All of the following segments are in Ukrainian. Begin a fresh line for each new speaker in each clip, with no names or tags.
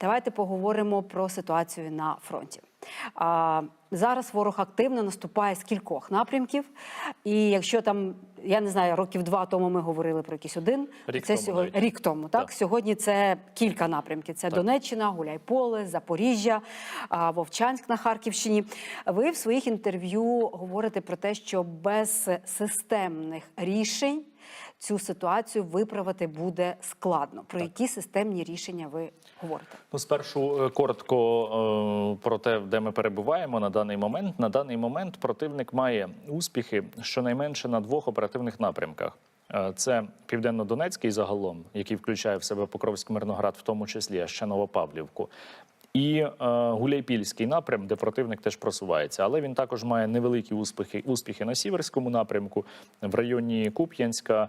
Давайте поговоримо про ситуацію на фронті. А, зараз ворог активно наступає з кількох напрямків. І якщо там, я не знаю, років два тому ми говорили про якийсь один,
Рік
це
тому
сьогодні
навіть.
рік тому. Так?
Так.
сьогодні це кілька напрямків: це Донеччина, Гуляйполе, Запоріжжя, Вовчанськ на Харківщині. Ви в своїх інтерв'ю говорите про те, що без системних рішень цю ситуацію виправити буде складно. Про які системні рішення ви говорите?
Ну, спершу е, коротко е, про те, де ми перебуваємо на даний момент. На даний момент противник має успіхи щонайменше на двох оперативних напрямках. Е, Це Південно-Донецький загалом, який включає в себе Покровськ Мирноград, в тому числі а ще Новопавлівку. І е, Гуляйпільський напрям, де противник теж просувається, але він також має невеликі успіхи, успіхи на сіверському напрямку, в районі Куп'янська, е,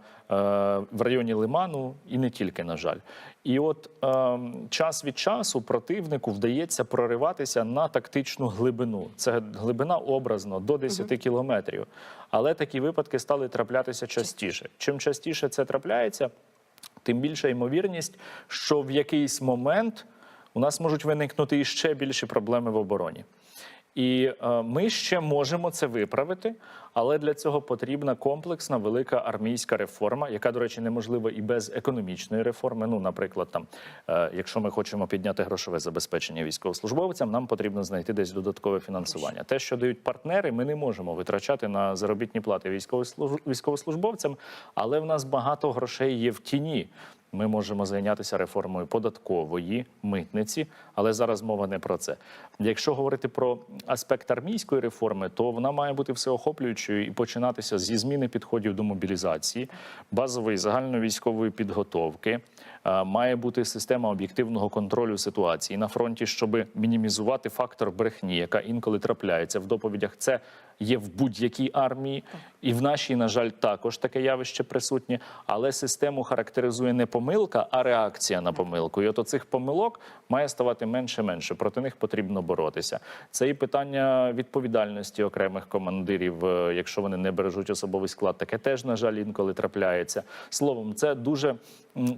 в районі Лиману і не тільки, на жаль. І от е, час від часу противнику вдається прориватися на тактичну глибину. Це глибина образно до 10 кілометрів. Але такі випадки стали траплятися частіше. Чим частіше це трапляється, тим більша ймовірність, що в якийсь момент у нас можуть виникнути іще більші проблеми в обороні. І е, ми ще можемо це виправити, але для цього потрібна комплексна велика армійська реформа, яка, до речі, неможлива і без економічної реформи. Ну, наприклад, там, е, якщо ми хочемо підняти грошове забезпечення військовослужбовцям, нам потрібно знайти десь додаткове фінансування. Те, що дають партнери, ми не можемо витрачати на заробітні плати військовослуж- військовослужбовцям, але в нас багато грошей є в тіні. Ми можемо зайнятися реформою податкової митниці, але зараз мова не про це. Якщо говорити про аспект армійської реформи, то вона має бути всеохоплюючою і починатися зі зміни підходів до мобілізації, базової загальновійськової підготовки. Е, Має бути система об'єктивного контролю ситуації на фронті, щоб мінімізувати фактор брехні, яка інколи трапляється в доповідях. Це є в будь-якій армії, і в нашій, на жаль, також таке явище присутнє. Але систему характеризує не помилка, а реакція на помилку. І от цих помилок має ставати менше менше. Проти них потрібно боротися. Це і питання відповідальності окремих командирів, е, якщо вони не бережуть особовий склад. Таке теж на жаль інколи трапляється. Словом, це дуже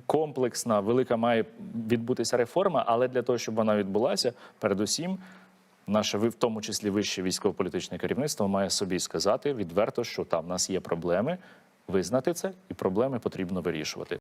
комплексна, велика має відбутися реформа. Але для того, щоб вона відбулася, передусім. Наше в тому числі вище військово-політичне керівництво має собі сказати відверто, що там в нас є проблеми, визнати це, і проблеми потрібно вирішувати.